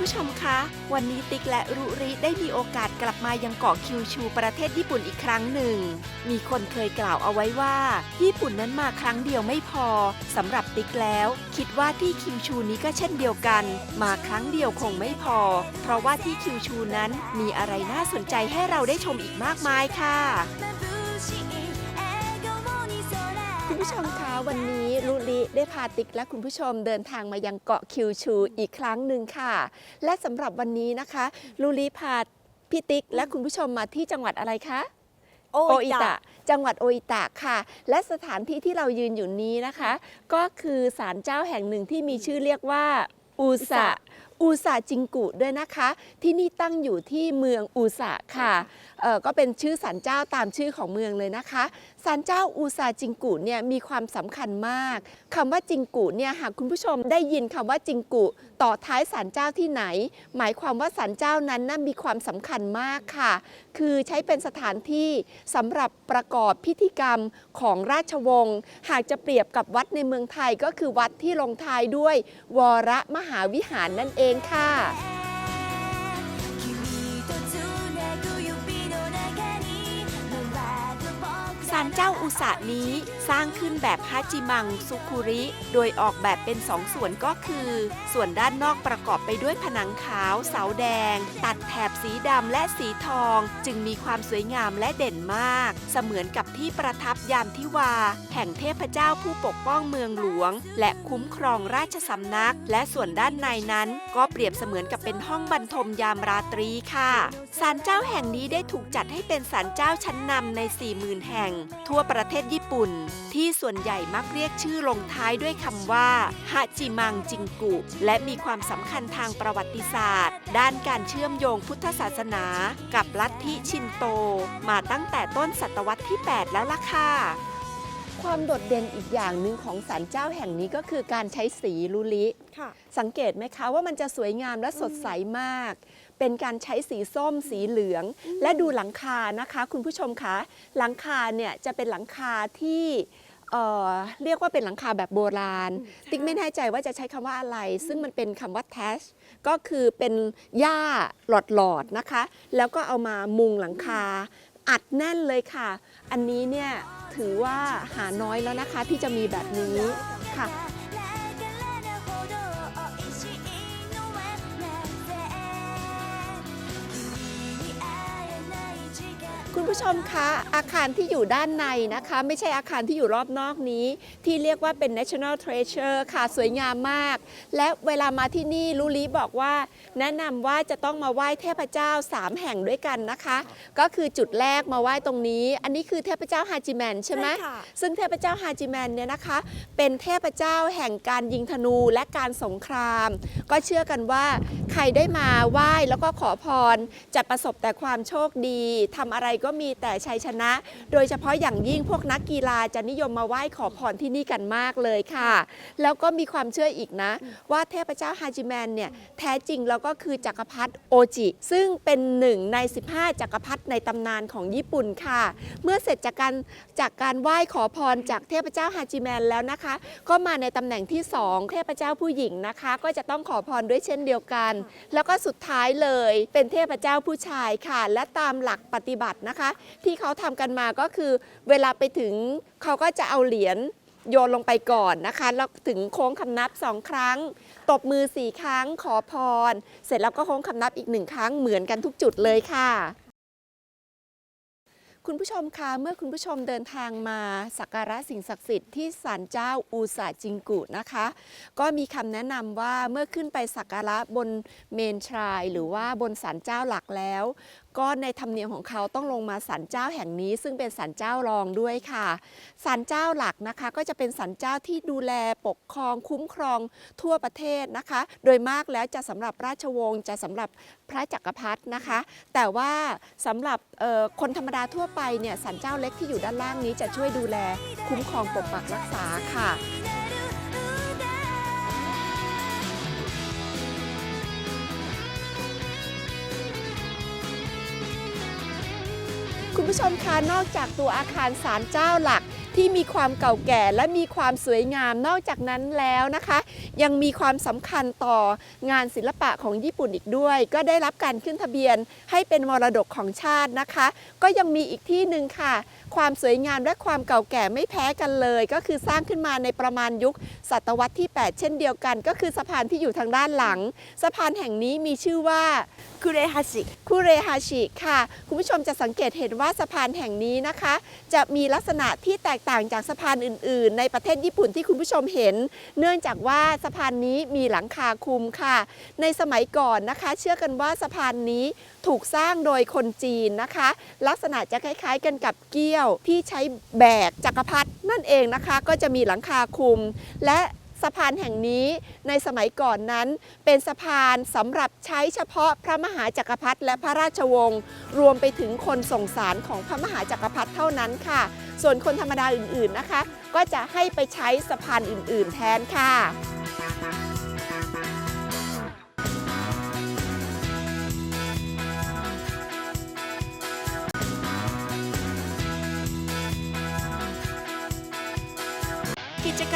ผู้ชมคะ วันนี้ติ๊กและรุริได้มีโอกาสกลับมายังเกาะคิวชูประเทศญี่ปุ่นอีกครั้งหนึ่ง มีคนเคยกล่าวเอาไว้ว่า ญี่ปุ่นนั้นมาครั้งเดียวไม่พอสำหรับติ๊กแล้ว คิดว่าที่คิวชูนี้ก็เช่นเดียวกัน มาครั้งเดียวคงไม่พอ เพราะว่าที่คิวชูนั้นมีอะไรน่าสนใจให้เราได้ชมอีกมากมายค่ะ ผู้ชมคะวันนี้ลุลิได้พาติ๊กและคุณผู้ชมเดินทางมายังเกาะคิวชูอีกครั้งหนึ่งค่ะ และสำหรับวันนี้นะคะลุลิพาพี่ติ๊กและคุณผู้ชมมาที่จังหวัดอะไรคะ โอโออิอิตะตะ จังหวัดโออิตะค่ะ และสถานที่ที่เรายืนอยู่นี้นะคะ ก็คือศาลเจ้าแห่งหนึ่งที่มีชื่อเรียกว่าอูสะอูสะจิงกุด้วยนะคะ ที่นี่ตั้งอยู่ที่เมืองอูสะค่ะเอ่อก็เป็นชื่อศาลเจ้าตามชื่อของเมืองเลยนะคะศาลเจ้าอูสะจิงกุเนี่ยมีความสำคัญมากคำว่าจิงกุเนี่ยหากคุณผู้ชมได้ยินคำว่าจิงกุ ต่อท้ายศาลเจ้าที่ไหน หมายความว่าศาลเจ้านั้นน่ะมีความสำคัญมากค่ะ คือใช้เป็นสถานที่สำหรับประกอบพิธีกรรมของราชวงศ์หากจะเปรียบกับวัดในเมืองไทยก็คือวัดที่ลงท้ายด้วย วรมหาวิหารนั่นเองค่ะาลเจ้าอุสะนี้สร้างขึ้นแบบฮาจิมังซุคุริ โดยออกแบบเป็นสองส่วนก็คือ ส่วนด้านนอกประกอบไปด้วยผนังขาวเสาแดง ตัดแถบสีดำและสีทอง จึงมีความสวยงามและเด่นมาก เสมือนกับที่ประทับยามทิวา แห่งเทพเจ้าผู้ปกป้องเมืองหลวง และคุ้มครองราชสำนัก และส่วนด้านในนั้น ก็เปรียบเสมือนกับเป็นห้องบรรทมยามราตรีค่ะศาลเจ้าแห่งนี้ได้ถูกจัดให้เป็นศาลเจ้าชั้นนำใน40,000 แห่งทั่วประเทศญี่ปุ่น ที่ส่วนใหญ่มักเรียกชื่อลงท้ายด้วยคำว่าฮาจิมังจิงกุ และมีความสำคัญทางประวัติศาสตร์ ด้านการเชื่อมโยงพุทธศาสนา กับลัทธิชินโต มาตั้งแต่ต้นศตวรรษที่ 8 แล้วล่ะค่ะความโดดเด่นอีกอย่างหนึ่งของศาลเจ้าแห่งนี้ก็คือการใช้สีลุลิ สังเกตไหมคะว่ามันจะสวยงามและสดใสมาก เป็นการใช้สีส้มสีเหลือง และดูหลังคานะคะ คุณผู้ชมคะหลังคาเนี่ยจะเป็นหลังคาที่เอ่อเรียกว่าเป็นหลังคาแบบโบราณ ติ๊กไม่แน่ใจว่าจะใช้คำว่าอะไร ซึ่งมันเป็นคำว่า tash ก็คือเป็นหญ้าหลอดๆนะคะ แล้วก็เอามามุงหลังคา อัดแน่นเลยค่ะ อันนี้เนี่ยถือว่าหาน้อยแล้วนะคะที่จะมีแบบนี้ค่ะ คุณผู้ชมคะอาคารที่อยู่ด้านในนะคะ ไม่ใช่อาคารที่อยู่รอบนอกนี้ ที่เรียกว่าเป็น national treasure ค่ะสวยงามมาก และเวลามาที่นี่ลุลีบอกว่า แนะนำว่าจะต้องมาไหว้เทพเจ้า 3 แห่งด้วยกันนะคะ ก็คือจุดแรกมาไหว้ตรงนี้ อันนี้คือเทพเจ้าฮาจิแมนใช่ไหมใช่ค่ะ ซึ่งเทพเจ้าฮาจิแมนเนี่ยนะคะ เป็นเทพเจ้าแห่งการยิงธนูและการสงคราม ก็เชื่อกันว่า ใครได้มาไหว้แล้วก็ขอพร จะประสบแต่ความโชคดีทำอะไรก็มีมีแต่ชัยชนะ โดยเฉพาะอย่างยิ่งพวกนักกีฬาจะนิยมมาไหว้ขอพรที่นี่กันมากเลยค่ะ แล้วก็มีความเชื่ออีกนะ ว่าเทพเจ้าฮาจิแมนเนี่ยแท้จริงแล้วก็คือจักรพรรดิโอจิ ซึ่งเป็นหนึ่งใน 15 จักรพรรดิในตำนานของญี่ปุ่นค่ะ เมื่อเสร็จจากการจากการไหว้ขอพรจากเทพเจ้าฮาจิแมนแล้วนะคะ ก็มาในตำแหน่งที่ 2 เทพเจ้าผู้หญิงนะคะ ก็จะต้องขอพรด้วยเช่นเดียวกัน แล้วก็สุดท้ายเลยเป็นเทพเจ้าผู้ชายค่ะ และตามหลักปฏิบัตินะคะที่เขาทำกันมาก็คือเวลาไปถึงเขาก็จะเอาเหรียญโยนลงไปก่อนนะคะ แล้วถึงโค้งคำนับสองครั้ง ตบมือสี่ครั้งขอพร เสร็จแล้วก็โค้งคำนับอีกหนึ่งครั้งเหมือนกันทุกจุดเลยค่ะ คุณผู้ชมคะเมื่อคุณผู้ชมเดินทางมาสักการะสิ่งศักดิ์สิทธิ์ที่ศาลเจ้าอูสาจิงกุนะคะ ก็มีคำแนะนำว่าเมื่อขึ้นไปสักการะบนเมนทราย หรือว่าบนศาลเจ้าหลักแล้วก็ในธรรมเนียมของเขาต้องลงมาศาลเจ้าแห่งนี้ ซึ่งเป็นศาลเจ้ารองด้วยค่ะศาลเจ้าหลักนะคะ ก็จะเป็นศาลเจ้าที่ดูแลปกครองคุ้มครองทั่วประเทศนะคะ โดยมากแล้วจะสำหรับราชวงศ์จะสำหรับพระจักรพรรดินะคะ แต่ว่าสำหรับคนธรรมดาทั่วไปเนี่ยศาลเจ้าเล็กที่อยู่ด้านล่างนี้จะช่วยดูแลคุ้มครองปกปักรักษาค่ะ ผู้ชมคะนอกจากตัวอาคารศาลเจ้าหลักที่มีความเก่าแก่และมีความสวยงามนอกจากนั้นแล้วนะคะ ยังมีความสำคัญต่องานศิลปะของญี่ปุ่นอีกด้วย ก็ได้รับการขึ้นทะเบียนให้เป็นมรดกของชาตินะคะ ก็ยังมีอีกที่หนึ่งค่ะ ความสวยงามและความเก่าแก่ไม่แพ้กันเลย ก็คือสร้างขึ้นมาในประมาณยุคศตวรรษที่ 8 เช่นเดียวกัน ก็คือสะพานที่อยู่ทางด้านหลัง สะพานแห่งนี้มีชื่อว่าคุเรฮาชิคุเรฮาชิค่ะ คุณผู้ชมจะสังเกตเห็นว่าสะพานแห่งนี้นะคะ จะมีลักษณะที่แตกต่างจากสะพานอื่น ๆ ในประเทศญี่ปุ่นที่คุณผู้ชมเห็น เนื่องจากว่าสะพานนี้มีหลังคาคลุมค่ะ ในสมัยก่อนนะคะ เชื่อกันว่าสะพานนี้ถูกสร้างโดยคนจีนนะคะ ลักษณะจะคล้ายๆกันกับเกี้ยวที่ใช้แบกจักรพรรดินั่นเองนะคะ ก็จะมีหลังคาคลุม และสะพานแห่งนี้ในสมัยก่อนนั้น เป็นสะพานสำหรับใช้เฉพาะพระมหาจักรพรรดิและพระราชวงศ์รวมไปถึงคนส่งสารของพระมหาจักรพรรดิเท่านั้นค่ะ ส่วนคนธรรมดาอื่นๆนะคะ ก็จะให้ไปใช้สะพานอื่นๆแทนค่ะ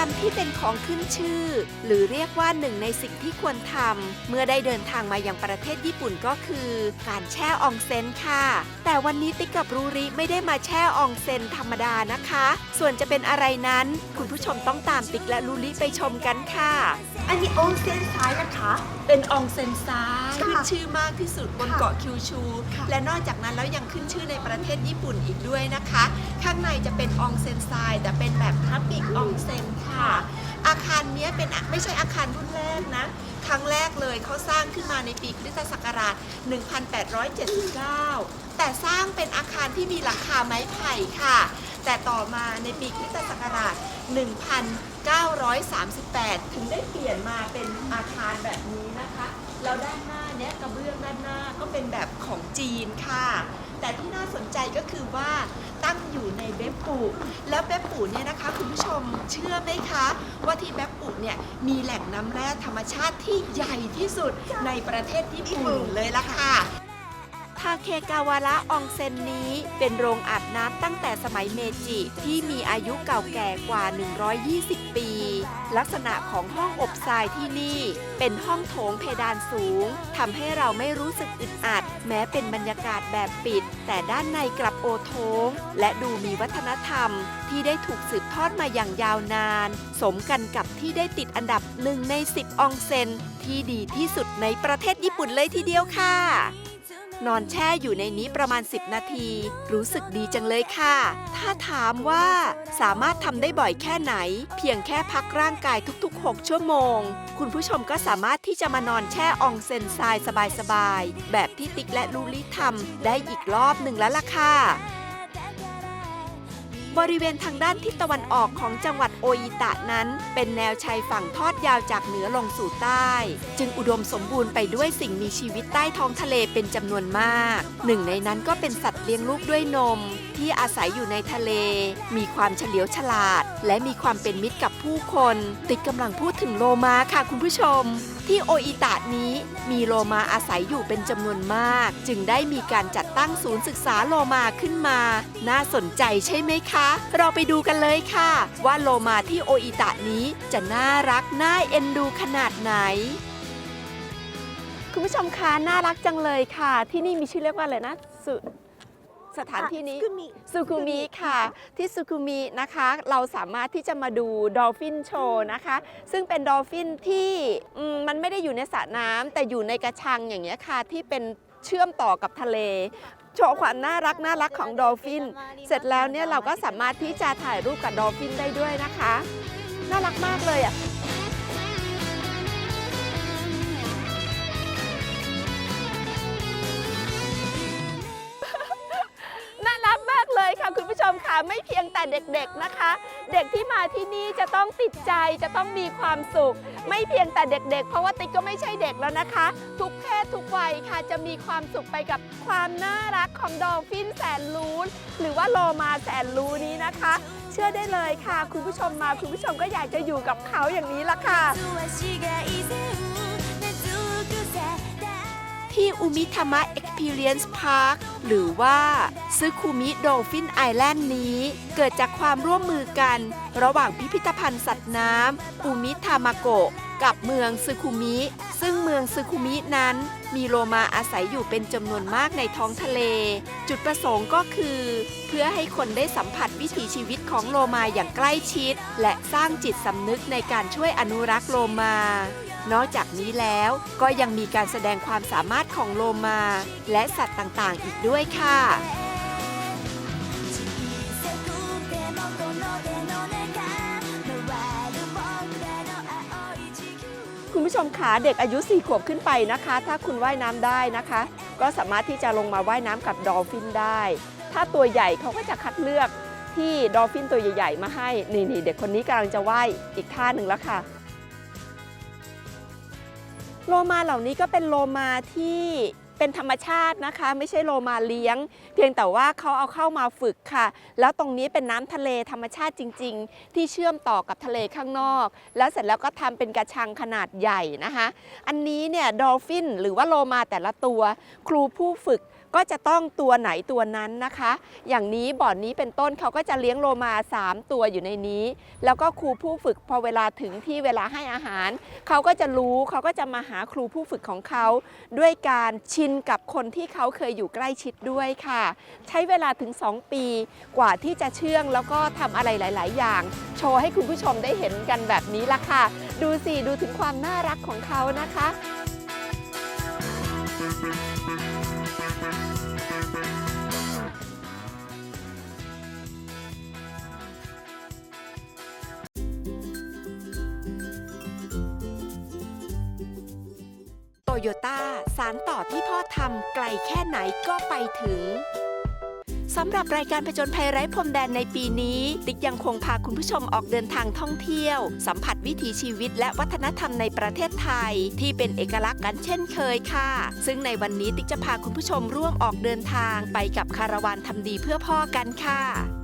รรมที่เป็นของขึ้นชื่อ หรือเรียกว่าหนึ่งในสิ่งที่ควรทำเมื่อได้เดินทางมายังประเทศญี่ปุ่นก็คือ การแช่อองเซ็นค่ะ แต่วันนี้ติ๊กกับรูริไม่ได้มาแช่อองเซ็นธรรมดานะคะ ส่วนจะเป็นอะไรนั้น คุณผู้ชมต้องตามติ๊กและรูริไปชมกันค่ะ อันนี้โอนเซนซ้ายนะคะ เป็นอองเซ็นซ้ายค่ะขึ้นชื่อมากที่สุดบนค่ะเกาะคิวชูค่ะและนอกจากนั้นแล้วยังขึ้นชื่อในประเทศญี่ปุ่นอีกด้วยนะคะ ข้างในจะเป็นอองเซ็นทรายแต่เป็นแบบทับบิกอองเซ็นค่ะอาคารเนี้ยเป็นไม่ใช่อาคารรุ่นแรกนะ ครั้งแรกเลยเขาสร้างขึ้นมาในปีคริสตศักราช 1879 แต่สร้างเป็นอาคารที่มีหลังคาไม้ไผ่ค่ะ แต่ต่อมาในปีคริสตศักราช 1938 ถึงได้เปลี่ยนมาเป็นอาคารแบบนี้นะคะ แล้วด้านหน้าเนี้ยกระเบื้องด้านหน้าก็เป็นแบบของจีนค่ะ แต่ที่น่าสนใจก็คือว่าตั้งอยู่ในเบปปูแล้วเบปปูเนี่ยนะคะคุณผู้ชมเชื่อไหมคะ ว่าที่เบปปูเนี่ยมีแหล่งน้ำแร่ธรรมชาติที่ใหญ่ที่สุดในประเทศญี่ปุ่นเลยละค่ะ ทาเคกาวาระอองเซ็นนี้ เป็นโรงอาบน้ำตั้งแต่สมัยเมจิ ที่มีอายุเก่าแก่กว่า 120 ปี ลักษณะของห้องอบทรายที่นี่ เป็นห้องโถงเพดานสูงทำให้เราไม่รู้สึกอึดอัด แม้เป็นบรรยากาศแบบปิด แต่ด้านในกลับโอโถง และดูมีวัฒนธรรม ที่ได้ถูกสืบทอดมาอย่างยาวนาน สมกันกับที่ได้ติดอันดับหนึ่งใน 10 อองเซ็นที่ดีที่สุดในประเทศญี่ปุ่นเลยทีเดียวค่ะ นอนแช่อยู่ในนี้ประมาณ 10 นาที รู้สึกดีจังเลยค่ะ ถ้าถามว่าสามารถทำได้บ่อยแค่ไหน เพียงแค่พักร่างกายทุก ๆ 6 ชั่วโมง คุณผู้ชมก็สามารถที่จะมานอนแช่อองเซนทรายสบายๆ แบบที่ติ๊กและลูลิทำได้อีกรอบหนึ่งแล้วล่ะค่ะ บริเวณทางด้านทิศตะวันออกของจังหวัดโออิตะนั้น เป็นแนวชายฝั่งทอดยาวจากเหนือลงสู่ใต้ จึงอุดมสมบูรณ์ไปด้วยสิ่งมีชีวิตใต้ท้องทะเลเป็นจำนวนมาก หนึ่งในนั้นก็เป็นสัตว์เลี้ยงลูกด้วยนม ที่อาศัยอยู่ในทะเล มีความเฉลียวฉลาด และมีความเป็นมิตรกับผู้คน ติดกำลังพูดถึงโลมาค่ะคุณผู้ชม ที่โออิตะนี้มีโลมาอาศัยอยู่เป็นจำนวนมาก จึงได้มีการจัดตั้งศูนย์ศึกษาโลมาขึ้นมา น่าสนใจใช่ไหมคะ เราไปดูกันเลยค่ะ ว่าโลมาที่โออิตะนี้จะน่ารักน่าเอ็นดูขนาดไหนคุณผู้ชมคะน่ารักจังเลยค่ะ ที่นี่มีชื่อเรียกว่าอะไรนะสุ สถานที่นี้คุมิซูคุมิค่ะ ที่ซูคุมินะคะ เราสามารถที่จะมาดูดอลฟินโชว์นะคะ ซึ่งเป็นดอลฟินที่อืมมันไม่ได้อยู่ในสระน้ำแต่อยู่ในกระชังอย่างเงี้ยค่ะ ที่เป็นเชื่อมต่อกับทะเล โชว์ความน่ารักน่ารักของดอลฟิน เสร็จแล้วเนี่ยเราก็สามารถที่จะถ่ายรูปกับดอลฟินได้ด้วยนะคะ น่ารักมากเลยอะ ไม่เพียงแต่เด็กๆนะคะ เด็กที่มาที่นี่จะต้องติดใจจะต้องมีความสุข ไม่เพียงแต่เด็ก ๆ เพราะว่าติ๊กก็ไม่ใช่เด็กแล้วนะคะ ทุกเพศทุกวัยค่ะจะมีความสุขไปกับความน่ารักของดอลฟินแสนรู้หรือว่าโลมาแสนรู้นี้นะคะ เชื่อได้เลยค่ะ คุณผู้ชมมาคุณผู้ชมก็อยากจะอยู่กับเขาอย่างนี้ละค่ะ「 ที่อุมิธรมะเอ็กเพ r i e n c พาร์คหรือว่าซึคุมิโดฟินไอแลนด์นี้ เกิดจากความร่วมมือกัน ระหว่างพิพิธภัณฑ์สัตว์น้ำอุมิธามะโกะกับเมืองซึคุมิ ซึ่งเมืองซึคุมินั้น มีโลมาอาศัยอยู่เป็นจำนวนมากในท้องทะเล จุดประสงค์ก็คือ เพื่อให้คนได้สัมผัสวิถีชีวิตของโลมาอย่างใกล้ชิด และสร้างจิตสำนึกในการช่วยอนุรักษ์โลมา นอกจากนี้แล้วก็ยังมีการแสดงความสามารถของโลมา และสัตว์ต่างๆ อีกด้วยค่ะคุณผู้ชมขาเด็กอายุ 4 ขวบขึ้นไปนะคะ ถ้าคุณว่ายน้ำได้นะคะ ก็สามารถที่จะลงมาว่ายน้ำกับดอลฟินได้ ถ้าตัวใหญ่เขาก็จะคัดเลือกที่ดอลฟินตัวใหญ่ ๆ มาให้ นี่นี่เด็กคนนี้กำลังจะว่ายอีกท่าหนึ่งแล้วค่ะ โลมาเหล่านี้ก็เป็นโลมาที่เป็นธรรมชาตินะคะ ไม่ใช่โลมาเลี้ยง เพียงแต่ว่าเขาเอาเข้ามาฝึกค่ะ แล้วตรงนี้เป็นน้ำทะเลธรรมชาติจริง ๆ ที่เชื่อมต่อกับทะเลข้างนอก แล้วเสร็จแล้วก็ทำเป็นกระชังขนาดใหญ่นะคะ อันนี้เนี่ยดอลฟินหรือว่าโลมาแต่ละตัว ครูผู้ฝึก ก็จะต้องตัวไหนตัวนั้นนะคะ อย่างนี้บ่อนนี้เป็นต้นเขาก็จะเลี้ยงโลมา 3 ตัวอยู่ในนี้ แล้วก็ครูผู้ฝึกพอเวลาถึงที่เวลาให้อาหาร เขาก็จะรู้เขาก็จะมาหาครูผู้ฝึกของเขา ด้วยการชินกับคนที่เขาเคยอยู่ใกล้ชิดด้วยค่ะ ใช้เวลาถึง 2 ปีกว่าที่จะเชื่องแล้วก็ทำอะไรหลาย ๆ อย่าง โชว์ให้คุณผู้ชมได้เห็นกันแบบนี้ละค่ะ ดูสิดูถึงความน่ารักของเขานะคะ โตโยต้าสารต่อที่พ่อทำไกลแค่ไหนก็ไปถึง สำหรับรายการผจญภัยไร้พรมแดนในปีนี้ ติ๊กยังคงพาคุณผู้ชมออกเดินทางท่องเที่ยว สัมผัสวิถีชีวิตและวัฒนธรรมในประเทศไทย ที่เป็นเอกลักษณ์กันเช่นเคยค่ะ ซึ่งในวันนี้ติ๊กจะพาคุณผู้ชมร่วมออกเดินทางไปกับคาราวานทำดีเพื่อพ่อกันค่ะ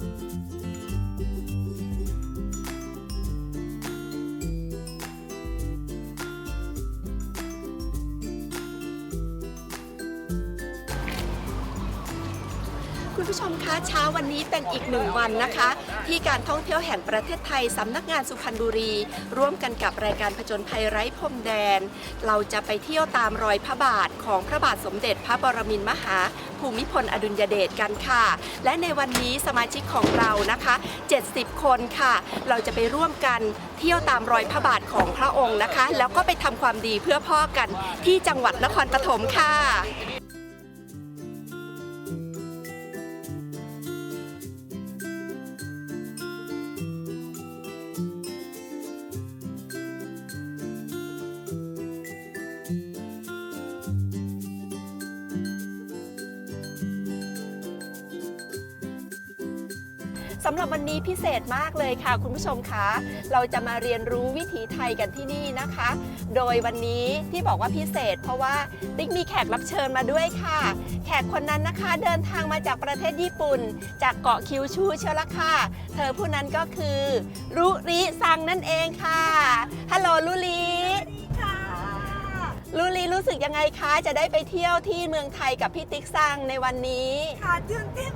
คุณผู้ชมคะเช้าวันนี้เป็นอีกหนึ่งวันนะคะ ที่การท่องเที่ยวแห่งประเทศไทยสำนักงานสุพรรณบุรี ร่วมกันกับรายการผจญภัยไร้พรมแดน เราจะไปเที่ยวตามรอยพระบาทของพระบาทสมเด็จพระปรมินทรมหาภูมิพลอดุลยเดชกันค่ะ และในวันนี้สมาชิกของเรานะคะ 70 คนค่ะ เราจะไปร่วมกันเที่ยวตามรอยพระบาทของพระองค์นะคะ แล้วก็ไปทำความดีเพื่อพ่อกันที่จังหวัดนครปฐมค่ะ นนี้พิเศษมากเลยค่ะ คุณผู้ชมคะเราจะมาเรียนรู้วิถีไทยกันที่นี่นะคะ โดยวันนี้ที่บอกว่าพิเศษ เพราะว่าติ๊กมีแขกรับเชิญมาด้วยค่ะ แขกคนนั้นนะคะเดินทางมาจากประเทศญี่ปุ่น จากเกาะคิวชูเชียวละค่ะ เธอผู้นั้นก็คือรุริซังนั่นเองค่ะฮัลโหลรุริรุริรู้สึกยังไงคะ จะได้ไปเที่ยวที่เมืองไทยกับพี่ติ๊กซังในวันนี้ ค่ะตื่นเต้น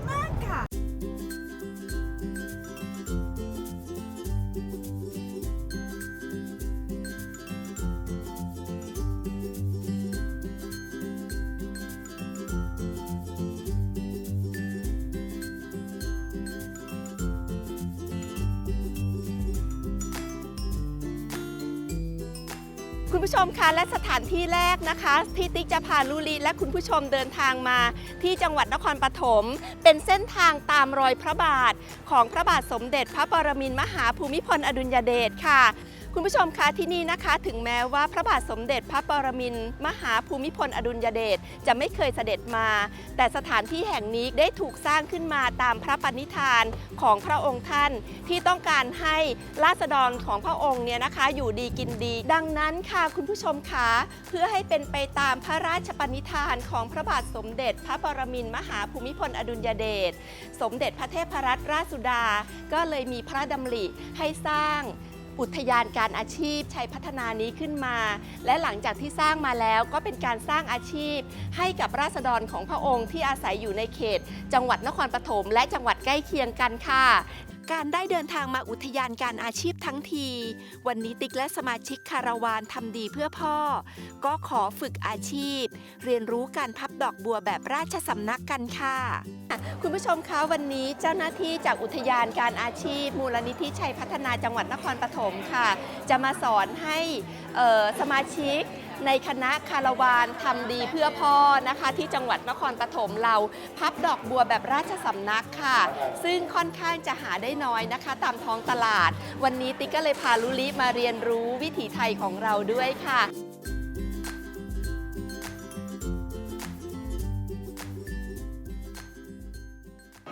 คุณผู้ชมคะและสถานที่แรกนะคะที่ติ๊กจะพาลูลีและคุณผู้ชมเดินทางมาที่จังหวัดนครปฐมเป็นเส้นทางตามรอยพระบาท ของพระบาทสมเด็จพระปรมินทรมหาภูมิพลอดุลยเดชค่ะ คุณผู้ชมคะที่นี่นะคะ ถึงแม้ว่าพระบาทสมเด็จพระปรมินมหาภูมิพลอดุลยเดชจะไม่เคยเสด็จมา แต่สถานที่แห่งนี้ได้ถูกสร้างขึ้นมาตามพระปณิธานของพระองค์ท่าน ที่ต้องการให้ราษฎรของพระองค์เนี่ยนะคะ อยู่ดีกินดี ดังนั้นค่ะคุณผู้ชมคะเพื่อให้เป็นไปตามพระราชปณิธานของพระบาทสมเด็จ พระปรมินมหาภูมิพลอดุลยเดชสมเด็จพระเทพรัตนราชสุดา ก็เลยมีพระดำริให้สร้าง อุทยานการอาชีพชัยพัฒนานี้ขึ้นมา และหลังจากที่สร้างมาแล้วก็เป็นการสร้างอาชีพ ให้กับราษฎรของพระองค์ที่อาศัยอยู่ในเขต จังหวัดนครปฐมและจังหวัดใกล้เคียงกันค่ะ การได้เดินทางมาอุทยานการอาชีพทั้งที วันนี้ติ๊กและสมาชิกคาราวานทำดีเพื่อพ่อ ก็ขอฝึกอาชีพ เรียนรู้การพับดอกบัวแบบราชสำนักกันค่ะ คุณผู้ชมคะวันนี้เจ้าหน้าที่จากอุทยานการอาชีพ มูลนิธิชัยพัฒนาจังหวัดนครปฐมค่ะ จะมาสอนให้สมาชิก ในคณะคาราวานทำดีเพื่อพ่อนะคะ ที่จังหวัดนครปฐมเราพับดอกบัวแบบราชสำนักค่ะ ซึ่งค่อนข้างจะหาได้น้อยนะคะ ตามท้องตลาด วันนี้ติ๊กก็เลยพาลุลิมาเรียนรู้วิถีไทยของเราด้วยค่ะ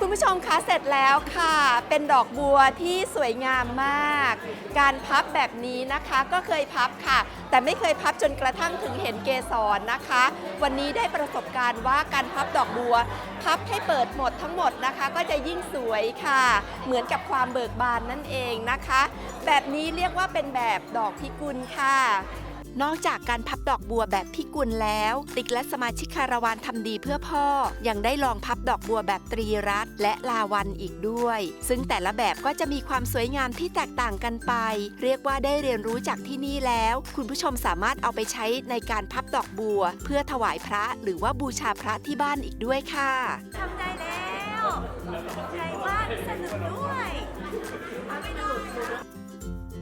คุณผู้ชมคะเสร็จแล้วค่ะ เป็นดอกบัวที่สวยงามมาก การพับแบบนี้นะคะก็เคยพับค่ะ แต่ไม่เคยพับจนกระทั่งถึงเห็นเกสรนะคะ วันนี้ได้ประสบการณ์ว่าการพับดอกบัว พับให้เปิดหมดทั้งหมดนะคะ ก็จะยิ่งสวยค่ะ เหมือนกับความเบิกบานนั่นเองนะคะ แบบนี้เรียกว่าเป็นแบบดอกพิกุลค่ะ นอกจากการพับดอกบัวแบบพิกุลแล้ว ติ๊กและสมาชิกคาราวานทำดีเพื่อพ่อ ยังได้ลองพับดอกบัวแบบตรีรัตน์และลาวันอีกด้วย ซึ่งแต่ละแบบก็จะมีความสวยงามที่แตกต่างกันไป เรียกว่าได้เรียนรู้จากที่นี่แล้ว คุณผู้ชมสามารถเอาไปใช้ในการพับดอกบัว เพื่อถวายพระหรือว่าบูชาพระที่บ้านอีกด้วยค่ะทำได้แล้วใครบ้านสนุกด้วยเอาไปดู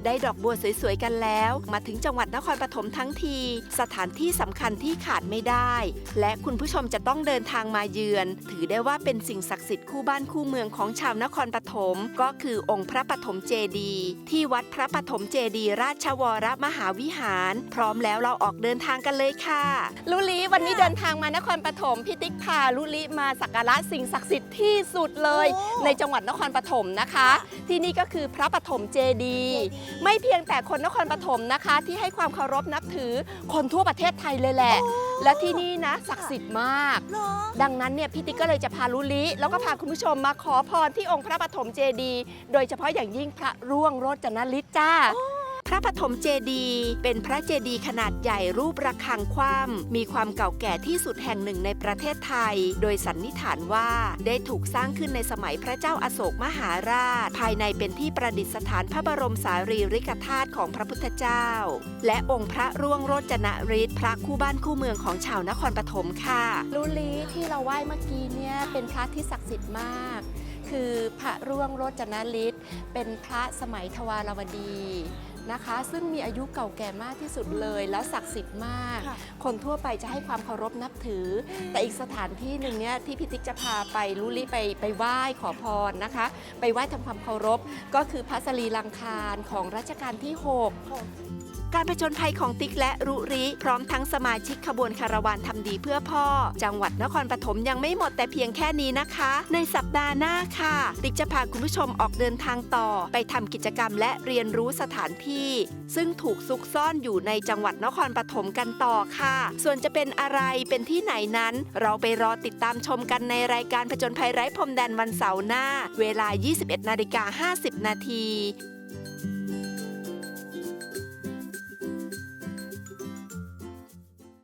ได้ดอกบัวสวยๆกันแล้ว มาถึงจังหวัดนครปฐมทั้งที สถานที่สำคัญที่ขาดไม่ได้ และคุณผู้ชมจะต้องเดินทางมาเยือน ถือได้ว่าเป็นสิ่งศักดิ์สิทธิ์คู่บ้านคู่เมืองของชาวนครปฐมก็คือองค์พระปฐมเจดีย์ที่วัดพระปฐมเจดีย์ราชวรมหาวิหาร พร้อมแล้วเราออกเดินทางกันเลยค่ะลุลิวันนี้เดินทางมานครปฐมพี่ติ๊กพาลุลิมาสักการะสิ่งศักดิ์สิทธิ์ที่สุดเลยโอ้ในจังหวัดนครปฐมนะคะ ที่นี่ก็คือพระปฐมเจดีย์ไม่เพียงแต่คนนครปฐมนะคะ ที่ให้ความเคารพนับถือคนทั่วประเทศไทยเลยแหละ และที่นี่นะศักดิ์สิทธิ์มากเหรอดังนั้นเนี่ยพี่ติ๊กก็เลยจะพาลุลิแล้วก็พาคุณผู้ชมมาขอพรที่องค์พระปฐมเจดีย์โดยเฉพาะอย่างยิ่งพระร่วงโรจนฤทธิ์จ้าพ ระปฐมเจดีย์เป็นพระเจดีย์ขนาดใหญ่รูประฆังคว่ำมีความเก่าแก่ที่สุดแห่งหนึ่งในประเทศไทย โดยสันนิษฐานว่าได้ถูกสร้างขึ้นในสมัยพระเจ้าอาโศกมหาราช ภายในเป็นที่ประดิษฐานพระบรมสารีริกธาตุของพระพุทธเจ้า และองค์พระร่วงโรจนฤทธิ์พระคู่บ้านคู่เมืองของชาวนครปฐมค่ะลุลีที่เราไหว้เมื่อกี้เนี่ยเป็นพระที่ศักดิ์สิทธิ์มากคือพระร่วงโรจนฤทธิ์เป็นพระสมัยทวารวดี นะคะ ซึ่งมีอายุเก่าแก่มากที่สุดเลย แล้วศักดิ์สิทธิ์มากค่ะคนทั่วไปจะให้ความเคารพนับถือ แต่อีกสถานที่หนึ่งเนี่ยที่พิติกจะพาไปลุลิไปไปไหว้ขอพรนะคะ ไปไหว้ทำความเคารพก็คือพระสรีลังคารของรัชกาลที่ 6 การผจญภัยของติ๊กและรุริ พร้อมทั้งสมาชิกขบวนคาราวานทำดีเพื่อพ่อ จังหวัดนครปฐมยังไม่หมดแต่เพียงแค่นี้นะคะ ในสัปดาห์หน้าค่ะ ติ๊กจะพาคุณผู้ชมออกเดินทางต่อ ไปทำกิจกรรมและเรียนรู้สถานที่ ซึ่งถูกซุกซ่อนอยู่ในจังหวัดนครปฐมกันต่อค่ะ ส่วนจะเป็นอะไรเป็นที่ไหนนั้น เราไปรอติดตามชมกันในรายการผจญภัยไร้พรมแดนวันเสาร์หน้า เวลา 21นาฬิกา50 นาที